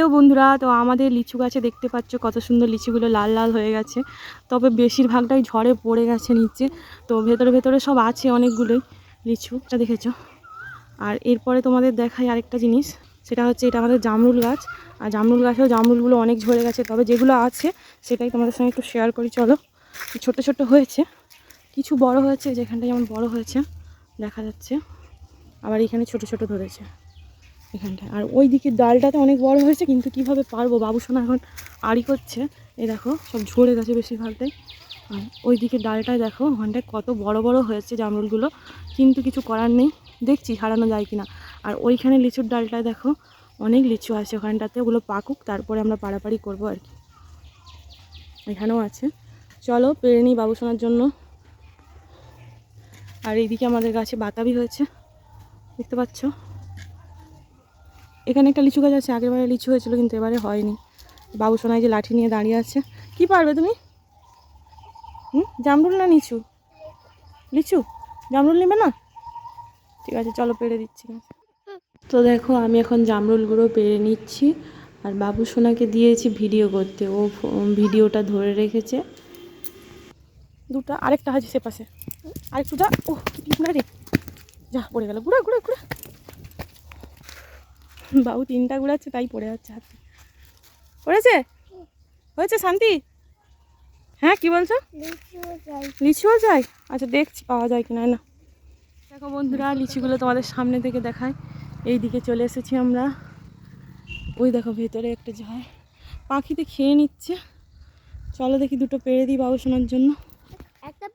Hello বন্ধুরা, তো আমাদের লিচু গাছে দেখতে পাচ্ছ কত সুন্দর লিচুগুলো লাল লাল হয়ে গেছে। তবে বেশিরভাগটাই ঝড়ে পড়ে গেছে নিচে। তো ভেতরে ভেতরে সব আছে অনেকগুলোই লিচু, এটা দেখেছ? আর এরপরে তোমাদের দেখাই আরেকটা জিনিস, সেটা হচ্ছে এটা আমাদের জামরুল গাছ। আর জামরুল গাছেও জামরুলগুলো অনেক ঝরে গেছে, তবে যেগুলো আছে সেটাই তোমাদের সঙ্গে একটু শেয়ার করি, চলো। ছোট ছোট হয়েছে, কিছু বড় হয়েছে যেখানটা যেমন বড় হয়েছে, দেখা যাচ্ছে। আবার এখানে ছোট ছোট ধরেছে। এখানটায়। আর ওই দিকের ডালটাতে অনেক বড় হয়েছে, কিন্তু কীভাবে পারব? বাবুসোনা এখন আড়ি করছে। এই দেখো, সব ঝরে গেছে বেশিরভাগটাই। আর ওই দিকের ডালটায় দেখো, ওখানটায় কত বড় বড় হয়েছে জামরুলগুলো। কিন্তু কিছু করার নেই। দেখছি, হারানো যায় কিনা। আর ওইখানে লিচুর ডালটায় দেখো, অনেক লিচু আছে ওখানটাতে। ওগুলো পাকুক, তারপরে আমরা পাড়াপাড়ি করব আর কি। এখানেও আছে। চলো, পেরে নিই বাবুসোনার জন্য। আর এইদিকে আমাদের গাছে বাতাবি হয়েছে। দেখতে পাচ্ছ? এখানে একটা লিচু গাছ আছে আগের বারে লিচু হয়েছিল, কিন্তু এবারে হয়নি। বাবু সোনাই যে লাঠি নিয়ে দাঁড়িয়ে আছে। কি পারবে তুমি? হুম? জামরুল না লিচু? লিচু? জামরুল নেবে না? ঠিক আছে, চলো পেড়ে দিচ্ছি। তো দেখো, আমি এখন জামরুলগুলো পেড়ে নিচ্ছি। আর বাবু সোনাকে দিয়েছি ভিডিও করতে। ও ভিডিওটা ধরে রেখেছে। দুটা, আরেকটা আছে সে পাশে। আরেকটুটা ও কি রে যা, পড়ে গেল। গুড়া গুড়া গুড়া বাবু তিনটা গুড়াচ্ছে তাই পড়ে যাচ্ছে হাতে। পড়েছে? হয়েছে শান্তি? হ্যাঁ কি বলছো? লিচুও চাই আচ্ছা দেখছি, পাওয়া যায় কিনা, না। দেখো বন্ধুরা, লিচুগুলো তোমাদের সামনে থেকে দেখায়। এই দিকে চলে এসেছি আমরা। ওই দেখো, ভেতরে একটা যায়। পাখিতে খেয়ে নিচ্ছে। চলো দেখি দুটো পেড়ে দিই বাবু শোনার জন্য। একটা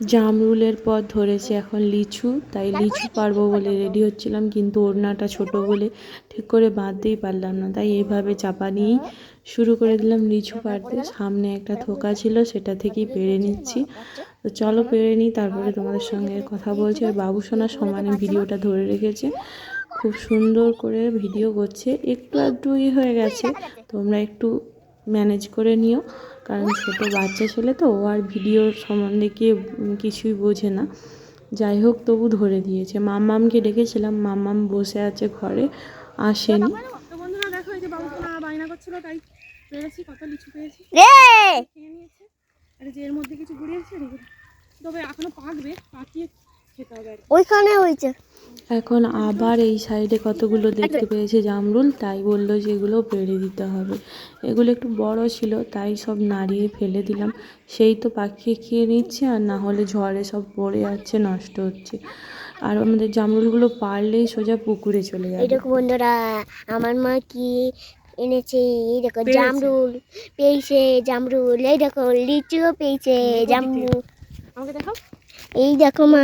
জামরুলের পর ধরেছে এখন লিচু, তাই লিচু পারব বলে রেডি হচ্ছিলাম, কিন্তু ওড়নাটা ছোট বলে ঠিক করে বাঁধতেই পারলাম না, তাই এইভাবে চাপা নিয়েই শুরু করে দিলাম লিচু পাড়তে। সামনে একটা থোকা ছিল, সেটা থেকেই পেরে নিচ্ছি। তো চলো পেরে নিই, তারপরে তোমাদের সঙ্গে কথা বলছি। আর বাবু সোনা সমানে ভিডিওটা ধরে রেখেছে, খুব সুন্দর করে ভিডিও করছে। একটু আধটু ই হয়ে গেছে, তোমরা একটু ম্যানেজ করে নিও। কারণ ছোট বাচ্চা ছেলে তো ও আর ভিডিওর সম্বন্ধে কে কিছুই বোঝে না। যাই হোক তবু ধরে দিয়েছে। মাম্মামকে ডেকেছিলাম। মাম্মাম বসে আছে ঘরে আসেনি। তো বন্ধুরা দেখো এই যে বাবু সোনা বায়না করছিল তাই পেরেছি কত লিচু পেয়েছি। রে নিয়েছে। আর যে এর মধ্যে কিছু গুড়িয়েছে তবে এখনও পাকবে পাকিয়ে। ওইখানে হয়েছে। এখন আবার এই সাইডে কতগুলো দেখতে পেয়েছে জামরুল তাই বলল যে এগুলো পেড়ে দিতে হবে। এগুলো একটু বড় ছিল তাই সব নাড়িয়ে ফেলে দিলাম। সেই তো পাখি খেয়ে নিচ্ছে আর না হলে ঝড়ে সব পড়ে যাচ্ছে নষ্ট হচ্ছে। আর আমাদের জামরুলগুলো পারলেই সোজা পুকুরে চলে যাবে। দেখো বন্ধুরা আমার মা কি এনেছে এই দেখো জামরুল পেয়েছে জামরুল এই দেখো লিচুও পেয়েছে জামরুল। আমাকে দেখো এই দেখো মা।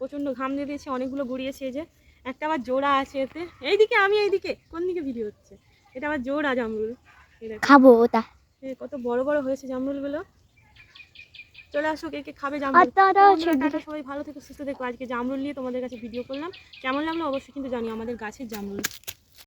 প্রচণ্ড ঘাম দিয়ে দিয়েছে অনেকগুলো গুড়িয়েছে এই যে। একটা আবার জোড়া আছে এতে। এইদিকে আমি এইদিকে। কোন দিকে ভিডিও হচ্ছে? এটা আবার জোড়া জামরুল। খাব ওটা। কত বড় বড় হয়েছে জামরুলগুলো চলে আসো কে কে খাবে জামরুল। আচ্ছা, আচ্ছা। টাটা, সবাই ভালো থেকে সুস্থ থেকো। আজকে জামরুল নিয়ে তোমাদের কাছে ভিডিও করলাম। কেমন লাগল? অবশ্যই কিন্তু জানিও আমাদের গাছের জামরুল।